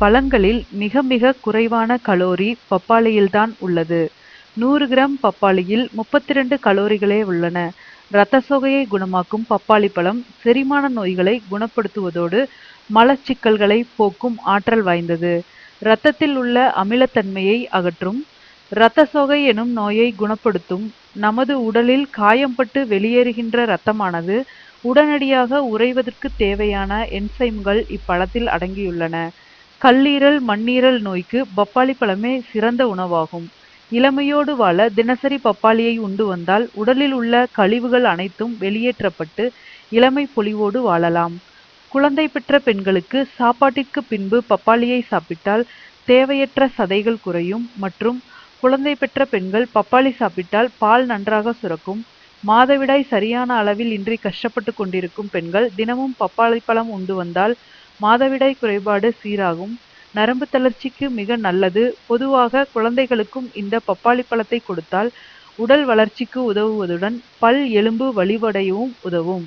பழங்களில் மிக மிக குறைவான கலோரி பப்பாளியில்தான் உள்ளது. நூறு கிராம் பப்பாளியில் முப்பத்தி ரெண்டு கலோரிகளே உள்ளன. இரத்த சோகையை குணமாக்கும் பப்பாளி பழம் செரிமான நோய்களை குணப்படுத்துவதோடு மலச்சிக்கல்களை போக்கும் ஆற்றல் வாய்ந்தது. இரத்தத்தில் உள்ள அமிலத்தன்மையை அகற்றும் இரத்த சோகை எனும் நோயை குணப்படுத்தும் நமது உடலில் காயம்பட்டு வெளியேறுகின்ற இரத்தமானது உடனடியாக உறைவதற்கு தேவையான என்சைம்கள் இப்பழத்தில் அடங்கியுள்ளன. கல்லீரல் மண்ணீரல் நோய்க்கு பப்பாளி பழமே சிறந்த உணவாகும். இளமையோடு வாழ தினசரி பப்பாளியை உண்டு வந்தால் உடலில் உள்ள கழிவுகள் அனைத்தும் வெளியேற்றப்பட்டு இளமை பொலிவோடு வாழலாம். குழந்தை பெற்ற பெண்களுக்கு சாப்பாட்டிற்கு பின்பு பப்பாளியை சாப்பிட்டால் தேவையற்ற சதைகள் குறையும் மற்றும் குழந்தை பெற்ற பெண்கள் பப்பாளி சாப்பிட்டால் பால் நன்றாக சுரக்கும். மாதவிடாய் சரியான அளவில் இன்றி கஷ்டப்பட்டு கொண்டிருக்கும் பெண்கள் தினமும் பப்பாளி பழம் உண்டு வந்தால் மாதவிடாய் குறைபாடு சீராகும். நரம்பு தளர்ச்சிக்கு மிக நல்லது. பொதுவாக குழந்தைகளுக்கும் இந்த பப்பாளி பழத்தை கொடுத்தால் உடல் வளர்ச்சிக்கு உதவுவதுடன் பல் எலும்பு வலிவடையவும் உதவும்.